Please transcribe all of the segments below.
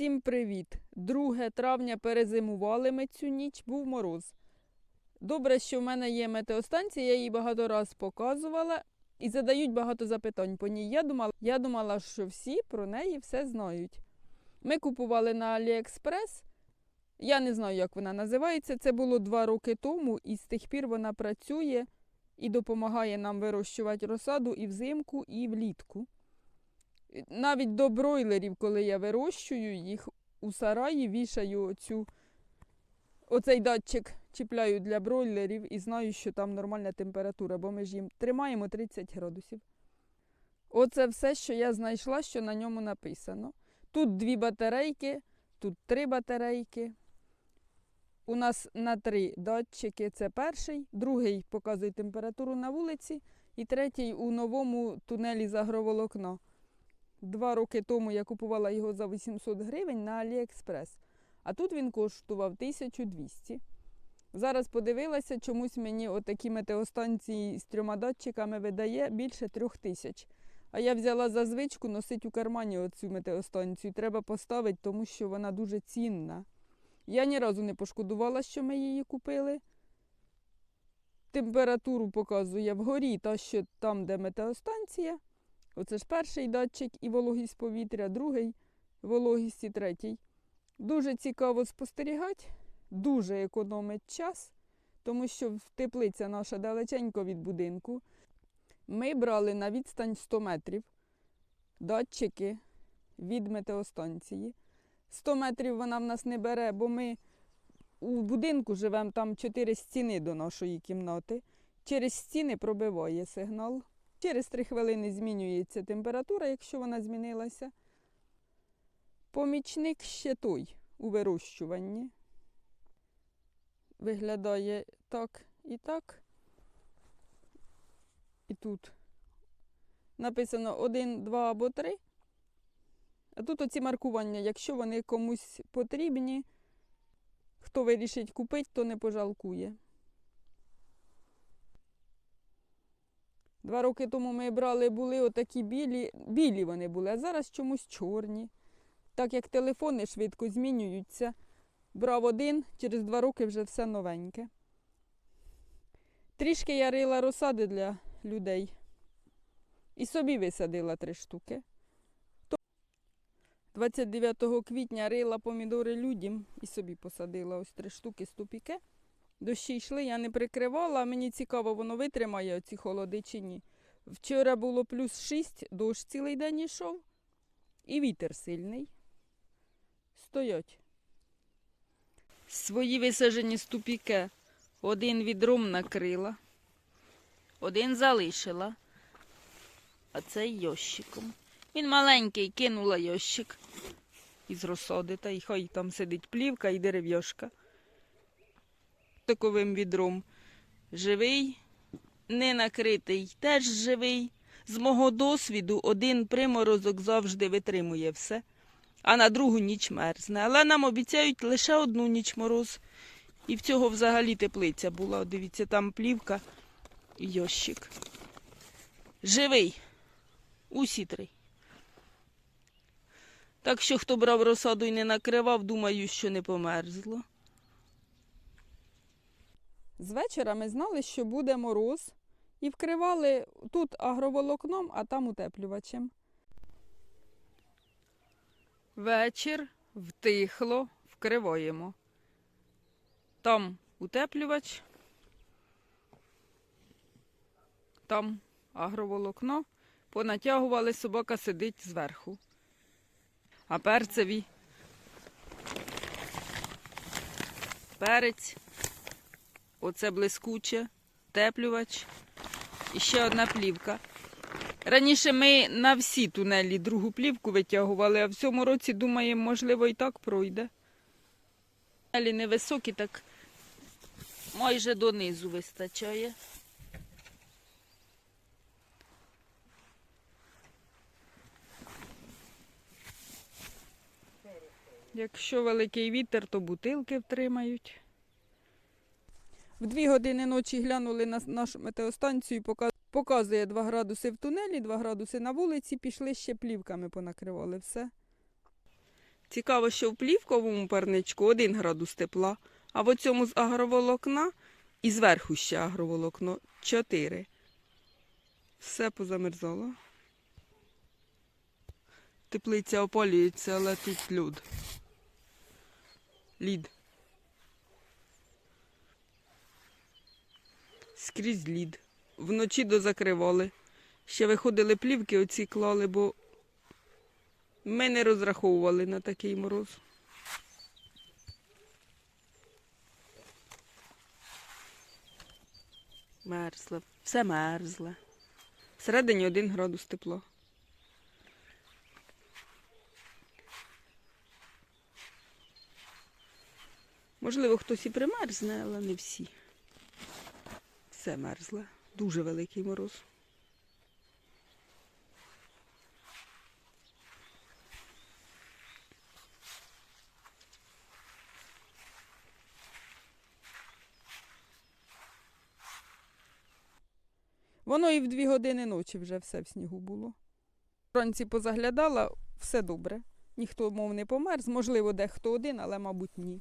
Всім привіт! 2 травня перезимували ми цю ніч, був мороз. Добре, що в мене є метеостанція, я її багато раз показувала і задають багато запитань по ній. Я думала, я думала, що всі про неї все знають. Ми купували на AliExpress. Я не знаю, як вона називається. Це було два роки тому, і з тих пір вона працює і допомагає нам вирощувати розсаду і взимку, і влітку. Навіть до бройлерів, коли я вирощую їх у сараї, вішаю оцю, оцей датчик чіпляю для бройлерів і знаю, що там нормальна температура, бо ми ж їм тримаємо 30 градусів. Оце все, що я знайшла, що на ньому написано. Тут дві батарейки, тут три батарейки. У нас на три датчики це перший, другий показує температуру на вулиці, і третій у новому тунелі з агроволокна. Два роки тому я купувала його за 800 гривень на Аліекспрес, а тут він коштував 1200. Зараз подивилася, чомусь мені отакі метеостанції з трьома датчиками видає більше трьох тисяч. А я взяла за звичку носити у кармані оцю метеостанцію. Треба поставити, тому що вона дуже цінна. Я ні разу не пошкодувала, що ми її купили. Температуру показує вгорі, та що там, де метеостанція. Оце ж перший датчик і вологість повітря, другий вологість і третій. Дуже цікаво спостерігати, дуже економить час, тому що теплиця наша далеченько від будинку. Ми брали на відстань 100 метрів датчики від метеостанції. 100 метрів вона в нас не бере, бо ми у будинку живемо там 4 стіни до нашої кімнати. Через стіни пробиває сигнал. Через 3 хвилини змінюється температура, якщо вона змінилася. Помічник ще той у вирощуванні. Виглядає так і так. І тут написано 1, 2 або 3. А тут оці маркування, якщо вони комусь потрібні, хто вирішить купити, то не пожалкує. Два роки тому ми брали, були отакі білі, білі вони були, а зараз чомусь чорні. Так як телефони швидко змінюються. Брав один, через два роки вже все новеньке. Трішки я рила розсади для людей. І собі висадила три штуки. 29 квітня рила помідори людям і собі посадила ось три штуки з тупіке. Дощі йшли, я не прикривала, мені цікаво, воно витримає оці холоди чи ні. Вчора було плюс 6, дощ цілий день йшов, і вітер сильний. Стоять. Свої висаджені з тупіке. Один відром накрила, один залишила, а цей йощиком. Він маленький, кинула йощик із розсади, та й хай там сидить плівка і дерев'яшка таковим відром. Живий, не накритий, теж живий. З мого досвіду один приморозок завжди витримує все, а на другу ніч мерзне. Але нам обіцяють лише одну ніч мороз. І в цього взагалі теплиця була. Дивіться, там плівка і йощик. Живий. Усі три. Так що, хто брав розсаду і не накривав, думаю, що не померзло. З вечора ми знали, що буде мороз, і вкривали тут агроволокном, а там утеплювачем. Вечір втихло, вкриваємо. Там утеплювач, там агроволокно, понатягували, собака сидить зверху. А перцеві перець. Оце блискуче, теплювач і ще одна плівка. Раніше ми на всі тунелі другу плівку витягували, а в цьому році, думаємо, можливо, і так пройде. Тунелі невисокі, так майже донизу вистачає. Якщо великий вітер, то бутилки втримають. В дві години ночі глянули на нашу метеостанцію, показує 2 градуси в тунелі, 2 градуси на вулиці, пішли ще плівками понакривали все. Цікаво, що в плівковому парничку 1 градус тепла, а в цьому з агроволокна і зверху ще агроволокно 4. Все позамерзало. Теплиця опалюється, але тут люд. Лід. Скрізь лід. Вночі дозакривали. Ще виходили плівки, оці клали, бо ми не розраховували на такий мороз. Мерзле. Все мерзле. Всередині один градус тепла. Можливо, хтось і примерзне, але не всі. Все мерзле. Дуже великий мороз. Воно і в дві години ночі вже все в снігу було. Вранці позаглядала, все добре. Ніхто, мов, не померз. Можливо, дехто один, але, мабуть, ні.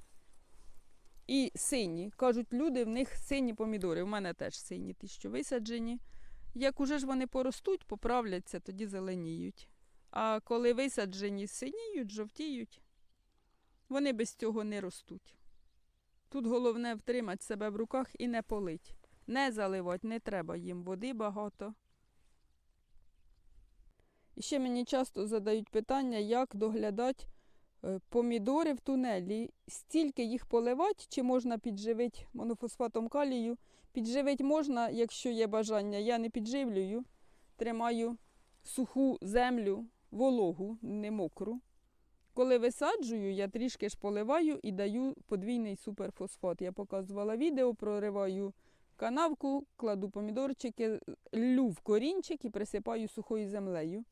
І сині. Кажуть, люди, в них сині помідори. У мене теж сині, ті, що висаджені. Як уже ж вони поростуть, поправляться, тоді зеленіють. А коли висаджені, синіють, жовтіють, вони без цього не ростуть. Тут головне втримати себе в руках і не полить. Не заливати, не треба їм води багато. І ще мені часто задають питання, як доглядати помідори в тунелі. Стільки їх поливати, чи можна підживити монофосфатом калію. Підживити можна, якщо є бажання. Я не підживлюю, тримаю суху землю, вологу, не мокру. Коли висаджую, я трішки ж поливаю і даю подвійний суперфосфат. Я показувала відео, прориваю канавку, кладу помідорчики, лю в корінчик і присипаю сухою землею.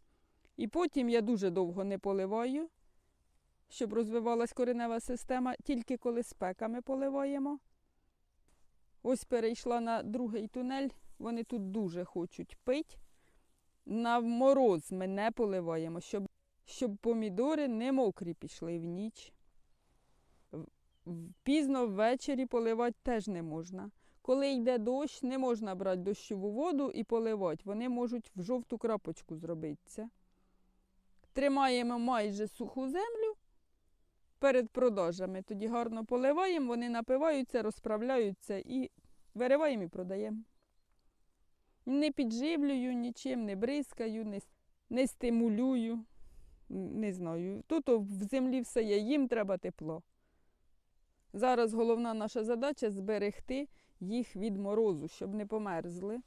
І потім я дуже довго не поливаю, щоб розвивалась коренева система, тільки коли спеками поливаємо. Ось перейшла на другий тунель, вони тут дуже хочуть пити. На мороз ми не поливаємо, щоб, щоб помідори не мокрі пішли в ніч. Пізно ввечері поливати теж не можна. Коли йде дощ, не можна брати дощову воду і поливати. Вони можуть в жовту крапочку зробитися. Тримаємо майже суху землю перед продажами. Тоді гарно поливаємо, вони напиваються, розправляються і вириваємо і продаємо. Не підживлюю нічим, не бризкаю, не, не стимулюю. Не знаю. Тут в землі все є, їм треба тепло. Зараз головна наша задача зберегти їх від морозу, щоб не померзли.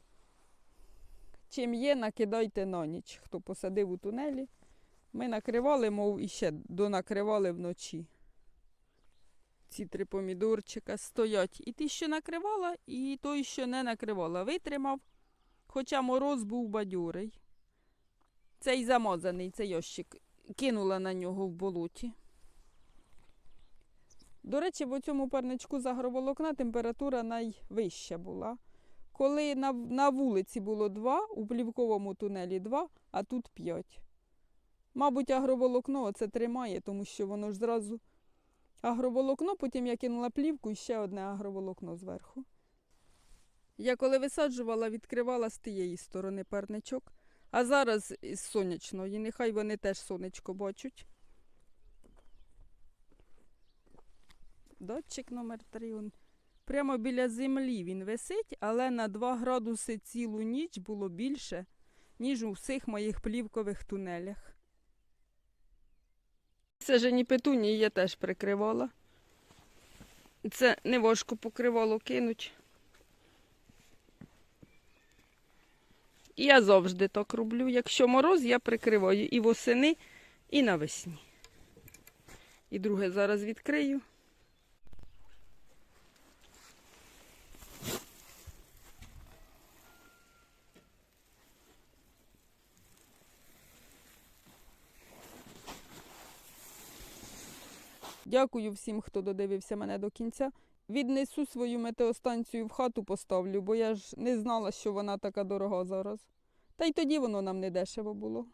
Чим є, накидайте на ніч. Хто посадив у тунелі. Ми накривали, мов іще донакривали вночі. Ці три помідорчика стоять. І ті, що накривала, і той, що не накривала, витримав. Хоча мороз був бадьорий. Цей замазаний, цей ящик, кинула на нього в болоті. До речі, в цьому парничку з агроволокна температура найвища була. Коли на, на вулиці було 2, у плівковому тунелі 2, а тут 5. Мабуть, агроволокно оце тримає, тому що воно ж зразу агроволокно, потім я кинула плівку і ще одне агроволокно зверху. Я коли висаджувала, відкривала з тієї сторони парничок, а зараз із сонячної, нехай вони теж сонечко бачать. Датчик номер 3 он прямо біля землі він висить, але на 2 градуси цілу ніч було більше, ніж у всіх моїх плівкових тунелях. Сажені петунії я теж прикривала. Це не важко покривало кинуть. І я завжди так роблю. Якщо мороз, я прикриваю і восени, і навесні. І друге зараз відкрию. Дякую всім, хто додивився мене до кінця. Віднесу свою метеостанцію в хату поставлю, бо я ж не знала, що вона така дорога зараз. Та й тоді воно нам не дешево було.